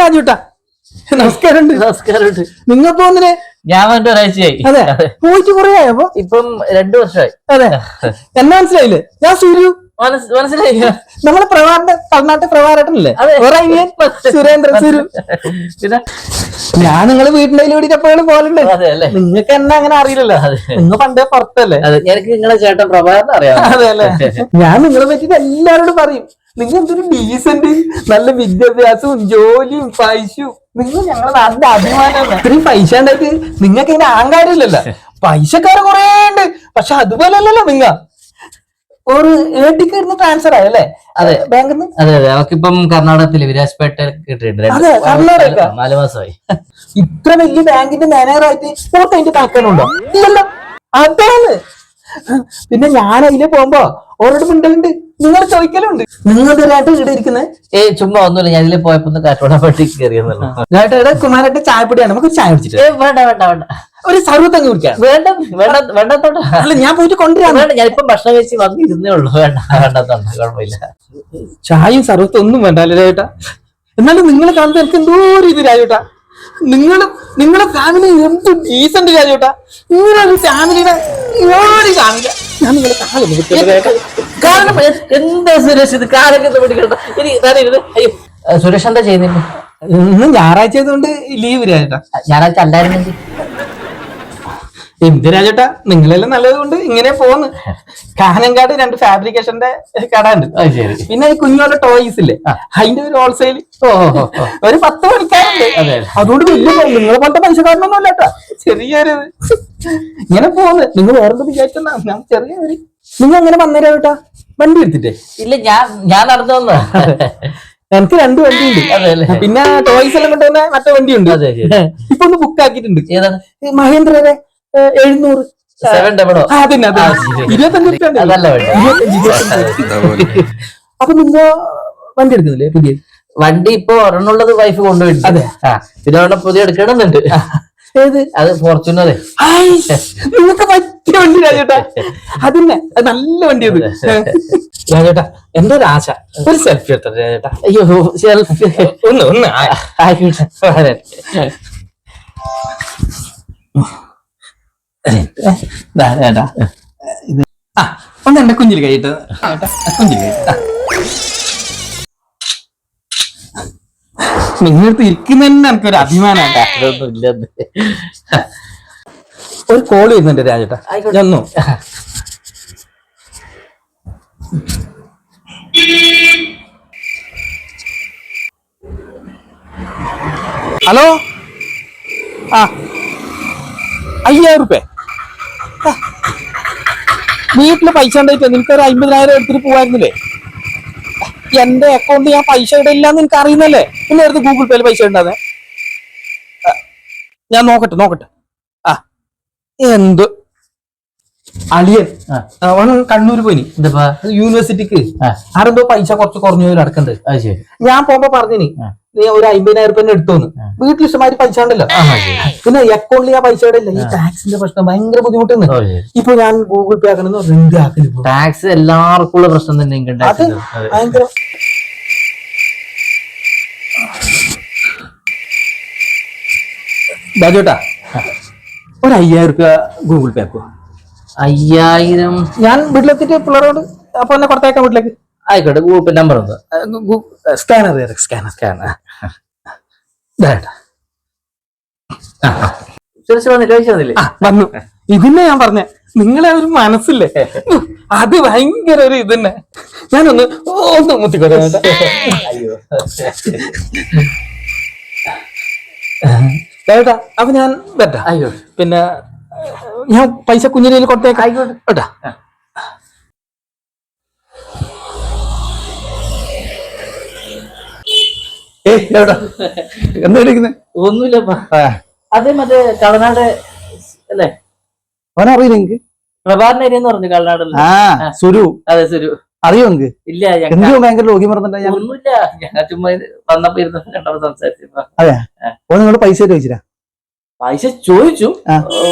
രാജുട്ടാ. നമസ്കാരമുണ്ട്. നമസ്കാരമുണ്ട്. നിങ്ങൾ പോന്നിനെ ഞാൻ വന്നിട്ട് ഒരാഴ്ചയായി. അതെ. പോയിട്ട് കുറേ ആയപ്പോ ഇപ്പം രണ്ടു വർഷമായി. അതെ. എന്നാ മനസ്സിലായില്ലേ? ഞാൻ സൂര്യ മനസ്- മനസ്സിലായി. നമ്മളെ പ്രവാറിന്റെ കർണാടക അനിയൻ സുരേന്ദ്രൻ സുരു. ഞാൻ നിങ്ങൾ വീട്ടിന്റെ കൂടി എപ്പോഴും പോലുണ്ട് നിങ്ങൾക്ക് എന്നെ അങ്ങനെ അറിയില്ലല്ലോ. നിങ്ങൾ പണ്ടേ പുറത്തല്ലേ? എനിക്ക് നിങ്ങളെ ചേട്ടൻ പ്രഭാകരനെ അറിയാം. അതെ അല്ലേ? ഞാൻ നിങ്ങളെ പറ്റിട്ട് എല്ലാരോടും പറയും. നിങ്ങൾ എന്തൊരു ഡീസന്റ് നല്ല വിദ്യാഭ്യാസവും ജോലിയും പൈസയും. നിങ്ങൾ ഞങ്ങളെ നാടിന്റെ അഭിമാനമാണ്. ഇത്രയും പൈസ ഉണ്ടായിട്ട് നിങ്ങൾക്ക് ഇതിന് ആങ്കാരില്ലല്ലോ പൈസക്കാര് കുറേ ഉണ്ട്. പക്ഷെ അതുപോലെ അല്ലല്ലോ നിങ്ങ. ഒരു ഏട്ടിക്കായിരുന്നു ട്രാൻസ്ഫർ ആയല്ലേ? അതെ. ബാങ്കിൽ നിന്ന് അതെ അതെ. അവക്കിപ്പം കർണാടകത്തിൽ വിരാജ്പേട്ട അതെ, കർണാടക. നാല് നാല് മാസമായി. ഇത്ര വലിയ ബാങ്കിന്റെ മാനേജറായിട്ട് ഫോട്ടോ അതിന്റെ താക്കാനുണ്ടോ ഇല്ലല്ലോ. അതാണ്. പിന്നെ ഞാൻ അതിലെ പോകുമ്പോ ഓരോട് മിണ്ടലുണ്ട്. നിങ്ങൾ ചോദിക്കലുണ്ട്. നിങ്ങൾ ഇതുവരെയായിട്ട് ഇവിടെ ഇരിക്കുന്നത് ഏ ചുമ്മാ ഒന്നുമില്ല. ഞാൻ ഇതിൽ പോയപ്പോ വേണ്ടി കയറിയെന്നുള്ളൂ ചേട്ടാ ഇവിടെ കുമാരട്ട് ചായപ്പൊടിയാണ്. നമുക്ക് ചായ കുടിച്ചിട്ട് ഏ വേണ്ട വേണ്ട വേണ്ട. ഒരു സർവത്തങ്ങ് കുടിക്കാം. വേണ്ട വേണ്ട വേണ്ടത്തോണ്ട. അല്ല ഞാൻ പോയിട്ട് കൊണ്ടുവരാം. വേണ്ട ഞാനിപ്പം ഭക്ഷണം കഴിച്ച് വന്നിരുന്നേ ഉള്ളൂ. വേണ്ട വേണ്ടത്തോണ്ട കുഴപ്പമില്ല. ചായയും സർവത്തും ഒന്നും വേണ്ട അല്ലേ ചേട്ടാ എന്നാലും നിങ്ങൾ കാണുന്ന എനിക്ക് എന്തോ ഒരു ഇത് രാജേട്ടാ. നിങ്ങൾ നിങ്ങളെ ഫാമിലി എന്ത് ഡീസന്റ് രാജേട്ടാ. നിങ്ങളൊരു ഫാമിലിയുടെ ഒരു കാണില്ല ഞാൻ നിങ്ങളെ കാണുന്നു. കാരണം എന്താ സുരേഷ് ഇത് കാലൊക്കെ പിടിക്കണ്ട? ഇനി ഇതാണ് ഇരുന്ന് അയ്യോ. സുരേഷ് എന്താ ചെയ്യുന്നില്ല ഇന്ന് ഞായറാഴ്ച ആയതുകൊണ്ട് ലീവ് രാജേട്ടാ ഞായറാഴ്ച അല്ലായിരുന്നെങ്കിൽ എന്ത് രാജേട്ടാ നിങ്ങളെല്ലാം നല്ലതുകൊണ്ട് ഇങ്ങനെ പോന്ന്. കാനങ്കാട് രണ്ട് ഫാബ്രിക്കേഷന്റെ കട ഉണ്ട് അത് ശരി. പിന്നെ ഈ കുഞ്ഞോടെ ടോയ്സ് ഇല്ലേ? അതിന്റെ ഒരു ഹോൾസെയിൽ ഓ ഓ, ഓ, ഓ. ഒരു പത്ത് മണിക്കാരുണ്ട്. അതെ. അതുകൊണ്ട് വലിയ പൈ- നിങ്ങളെ പോലത്തെ പൈസക്കാരനൊന്നും അല്ല ചെറിയൊരു ഇങ്ങനെ പോന്ന്. നിങ്ങൾ വേറെന്ത് വിചാരിച്ചെന്നാ? ഞാൻ ചെറിയൊരു നിങ്ങൾ അങ്ങനെ വന്നേരാ കേട്ടാ വണ്ടി എടുത്തിട്ടേ? ഇല്ല ഞാൻ ഞാൻ നടന്നു വന്ന എനിക്ക് രണ്ട് വണ്ടി ഉണ്ട് പിന്നെ ടോയ്സ് എല്ലാം കൊണ്ടുവന്ന മറ്റേ വണ്ടി ഉണ്ട് ഇപ്പൊ ഒന്ന് ബുക്ക് ആക്കിയിട്ടുണ്ട്. മഹേന്ദ്രയുടെ എഴുന്നൂറ്. ഇരുപത്തഞ്ച്. അപ്പൊ നിങ്ങ വണ്ടി എടുക്കുന്നില്ലേ പുതിയ വണ്ടി ഇപ്പൊ ഒരെണ്ണുള്ളത് വൈഫ് കൊണ്ടുപോയിട്ടുണ്ട് പിന്നെ പുതിയ എടുക്കണമെന്നുണ്ട്. ഏത്? അത് ഫോർച്യൂണർ നിങ്ങൾക്ക് പറ്റിയ വണ്ടി രാജേട്ടാ. അതിന്നെ അത് നല്ല വണ്ടി അത്. രാജേട്ടാ എന്റെ ഒരു ആശ. ഒരു സെൽഫി എടുത്തോ രാജേട്ടാ? അയ്യോ സെൽഫി ഒന്ന് ഒന്ന്. ആയിക്കോട്ടെ ഒന്ന് എന്റെ കുഞ്ഞിൽ കഴിയിട്ട് കുഞ്ഞിൽ കഴിയിട്ട് നിങ്ങൾക്ക് ഇരിക്കുന്ന തന്നെ എനിക്കൊരു അഭിമാനമാണ് അതൊന്നും ഒരു കോൾ വരുന്നുണ്ട് രാജേട്ടാ. ഞാൻ ചെന്നു ഹലോ? ആ. അയ്യായിരം റുപ്യ. വീട്ടിൽ പൈസ ഉണ്ടായിട്ട് നിനക്കൊരു അമ്പതിനായിരം എടുത്തിട്ട് പോവായിരുന്നില്ലേ? എന്റെ അക്കൗണ്ടിൽ ഞാൻ പൈസ ഇടില്ലാന്ന് നിനക്ക് അറിയുന്നല്ലേ? പിന്നെ എടുത്ത് ഗൂഗിൾ പേയിൽ പൈസ ഇടാതെ ഞാൻ നോക്കട്ടെ നോക്കട്ടെ. ആ എന്ത് അളിയൻ. അവൻ കണ്ണൂർ പോയി യൂണിവേഴ്സിറ്റിക്ക്. ആരെന്തോ പൈസ കുറച്ച് കുറഞ്ഞു പോയി അടക്കണ്ട് ഞാൻ പോകുമ്പോ പറഞ്ഞിനി നീ ഒരു അമ്പതിനായിരം റുപ്യ എടുത്തോന്ന്. വീട്ടിൽ ഇഷ്ടമാതിരി പൈസ ഉണ്ടല്ലോ. പിന്നെ അക്കൗണ്ടിൽ ആ പൈസ ഇല്ല? ഈ ടാക്സിന്റെ പ്രശ്നം ഭയങ്കര ബുദ്ധിമുട്ടുന്നു. ഇപ്പൊ ഞാൻ ഗൂഗിൾ പേ ആക്കണമെന്ന്. ടാക്സ് എല്ലാവർക്കും ഉള്ള പ്രശ്നം തന്നെ അത് ഭയങ്കര ബാജോട്ടാ ഒരു അയ്യായിരം റുപ്യ ഗൂഗിൾ പേ ആക്കുവോ? അയ്യായിരം. ഞാൻ വീട്ടിലെത്തിയിട്ട് പിള്ളേരോട് അപ്പൊ എന്നെ കൊടുത്തേക്കാം വീട്ടിലേക്ക്. ആയിക്കോട്ടെ ഗൂഗിൾ പേ നമ്പർ ഉണ്ട് സ്കാനർ സ്കാനർ സ്കാനർ ആ വന്നു. ഇതിന്നെ ഞാൻ പറഞ്ഞ നിങ്ങളെ ഒരു മനസ്സില്ലേ? അത് ഭയങ്കര ഒരു ഇതന്നെ. ഞാനൊന്ന് ഒന്ന് മുത്തിക്കോട്ടെ. ചേട്ടാ. അപ്പൊ ഞാൻ വരട്ടാ. അയ്യോ. പിന്നെ ഞാൻ പൈസ കുഞ്ഞിനെ കൊടുത്തേക്ക്. ആയിക്കോട്ടെ. കേട്ടാ? ഏ എവിടാ? എന്താ വിളിക്കുന്നത് ഒന്നുമില്ലപ്പാ. അതെ മറ്റേ കളനാട് അല്ലേ? അവനറിയില്ല എന്ന് പറഞ്ഞു കളനാടല്ലേ ആ സുരു. അതെ സുരു. അറിയോ ഇല്ല ഞങ്ങ- എന്തിനോ ഭയങ്കര ലോകി മറന്നിട്ടാ ഒന്നുമില്ല. ഞങ്ങൾ ചുമ്മാ ഇത് വന്നപ്പോ ഇരുന്ന് കണ്ടപ്പോ സംസാരിച്ചു അതെ. ഓ നിങ്ങൾ പൈസ ചോദിച്ചില്ല പൈസ ചോദിച്ചു.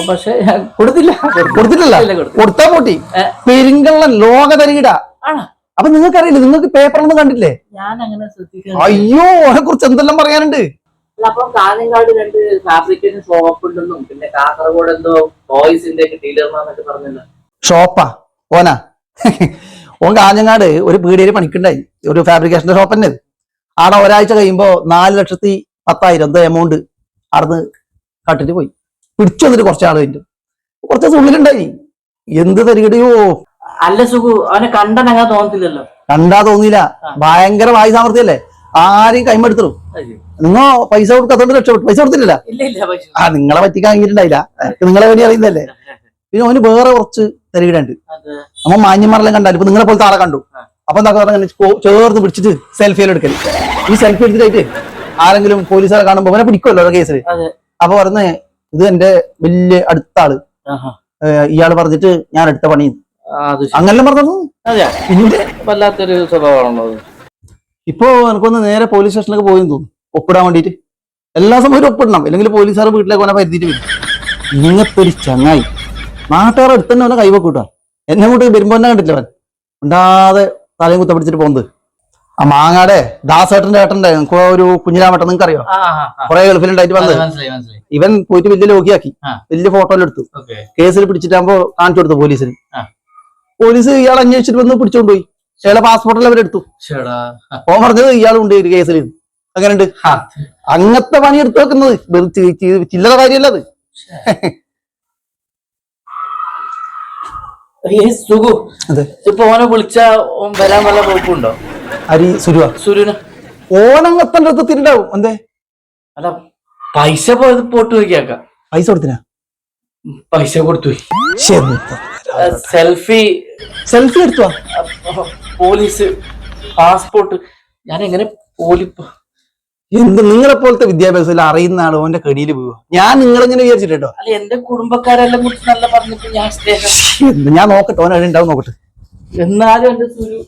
പക്ഷെ കൊടുത്തില്ല. കൊടുത്തിട്ടില്ല. കൊടുത്തില്ല. കൊടുത്താ കൂട്ടി. പെരിങ്കള്ളൻ ലോക തരീട അപ്പൊ നിങ്ങൾക്ക് അറിയില്ല നിങ്ങൾക്ക് പേപ്പറൊന്നും കണ്ടില്ലേ ഞാൻ അങ്ങനെ അയ്യോ അതിനെ കുറിച്ച് എന്തെല്ലാം പറയാനുണ്ട്? കാഞ്ഞങ്ങാട് രണ്ട് ഫാബ്രിക്കേഷൻ ഷോപ്പ് ഉണ്ടെന്നും പിന്നെ കാസർഗോഡ് എന്തോ ബോയ്സിന്റെ ഒക്കെ ഡീലർമാന്നൊക്കെ പറഞ്ഞല്ലോ. ഷോപ്പാ ഓനാ. ഓൻ കാഞ്ഞങ്ങാട് ഒരു പീടിയേര് പണിക്കുണ്ടായി. ഒരു ഫാബ്രിക്കേഷന്റെ ഷോപ്പ് തന്നെ. ആടെ ഒരാഴ്ച കഴിയുമ്പോ നാല് ലക്ഷത്തി പത്തായിരം എന്തോ എമൗണ്ട് അവിടുന്ന് കട്ടിട്ട് പോയി. പിടിച്ചു വന്നിട്ട് കുറച്ച് ആൾ കഴിഞ്ഞു. കുറച്ച് ദിവസം ഉള്ളിലുണ്ടായി. എന്ത് തരികടയോ? അല്ല സുഖു അവനെ കണ്ടാ തോന്നത്തില്ലല്ലോ. കണ്ടാ തോന്നിയില്ല. ഭയങ്കര വായു സാമർത്ഥ്യല്ലേ ആരെയും കൈമെടുത്തു നിങ്ങ പൈസ കൊടുക്കാത്തോണ്ട് രക്ഷപ്പെട്ടു. പൈസ കൊടുത്തില്ല. ആ നിങ്ങളെ പറ്റിക്കാൻ കഴിഞ്ഞിട്ടുണ്ടായില്ല നിങ്ങളെ വേണ്ടി അറിയുന്നല്ലേ പിന്നെ അവന് വേറെ കുറച്ച് തരികിടുണ്ട് അമ്മ നമ്മ മാന്യന്മാരെല്ലാം കണ്ടാലും ഇപ്പൊ നിങ്ങളെ പോലത്തെ ആളെ കണ്ടു. അപ്പൊ എന്താ പറഞ്ഞു ചേർന്ന് പിടിച്ചിട്ട് സെൽഫിയിൽ എടുക്കൽ ഈ സെൽഫി എടുത്തിട്ടായിട്ട് ആരെങ്കിലും പോലീസുകാരെ കാണുമ്പോ അവനെ പിടിക്കുമല്ലോ കേസിൽ അപ്പൊ പറഞ്ഞ് ഇത് എന്റെ വലിയ അടുത്ത ആൾ ഇയാൾ പറഞ്ഞിട്ട് ഞാൻ അടുത്ത പണി അങ്ങനെ പറഞ്ഞു വല്ലാത്തൊരു സ്വഭാവമാണല്ലോ ഇപ്പോ എനിക്കൊന്ന് നേരെ പോലീസ് സ്റ്റേഷനിലേക്ക് പോയി തോന്നുന്നു. ഒപ്പിടാൻ വേണ്ടിട്ട് എല്ലാ സമയവും ഒപ്പിടണം. അല്ലെങ്കിൽ പോലീസുകാർ വീട്ടിലേക്ക് ഓനെ പരിധിയിട്ട് വരും. ഇങ്ങനത്തെ ഒരു ചങ്ങായി. നാട്ടുകാരെ അടുത്ത് തന്നെ അവനെ കൈവക്കൂട്ടാ എന്നെ കൂട്ടി വരുമ്പോ തന്നെ കണ്ടില്ല അവൻ. ഉണ്ടാതെ തലയും കുത്തപ്പിടിച്ചിട്ട് പോകുന്നത്. ആ മാങ്ങാടെ ദാസേട്ടന്റെ ഏട്ടന്റെ ഒരു കുഞ്ഞിരാമേട്ടൻ നിങ്ങൾക്ക് അറിയോ കൊറേ ഗൾഫിലുണ്ടായിട്ട് വന്നത്. ഇവൻ പോയിട്ട് വലിയ ലോകിയാക്കി. വലിയ ഫോട്ടോയിൽ എടുത്തു. കേസിൽ പിടിച്ചിട്ടാകുമ്പോ കാണിച്ചു കൊടുത്തു പോലീസിന്. പോലീസ് ഇയാൾ അന്വേഷിച്ചിട്ട് വന്ന് പിടിച്ചോണ്ടുപോയി. ഇയാളെ പാസ്പോർട്ടിൽ അവരെടുത്തു ഓൻ പറഞ്ഞത് ഇയാളുണ്ട് ഒരു കേസിൽ അങ്ങനെയുണ്ട് അങ്ങനത്തെ പണി എടുത്തു വെക്കുന്നത്. ചില്ലറ കാര്യമല്ല അത്. സുഖു. ഇപ്പൊ ഓനെ വിളിച്ച വരാൻ വല്ല കുഴപ്പമുണ്ടോ അരി സുരുവ. സുരുവിന്. ഓനങ്ങത്തന്റെ അടുത്ത് തിരിണ്ടാവും എന്തേ? അല്ല പൈസ പോയത് പോട്ട് നോക്കിയാക്ക. പൈസ കൊടുത്തിനാ? പൈസ കൊടുത്തു. സെൽഫി. സെൽഫി എടുത്തു? Police passport. ഞാൻ എങ്ങനെ പോലി എന്ത് നിങ്ങളെ പോലത്തെ വിദ്യാഭ്യാസം അറിയുന്ന ആൾ ഓന്റെ കടിയിൽ പോവുക ഞാൻ നിങ്ങളെങ്ങനെ വിചാരിച്ചിട്ടോ അല്ല എന്റെ കുടുംബക്കാരെല്ലാം കുറിച്ച് നല്ല പറഞ്ഞിട്ട് ഞാൻ സ്നേഹം ഞാൻ നോക്കട്ടെ ഓൻ ഉണ്ടാവും നോക്കട്ടെ. എന്നാലും എന്റെ സുരു.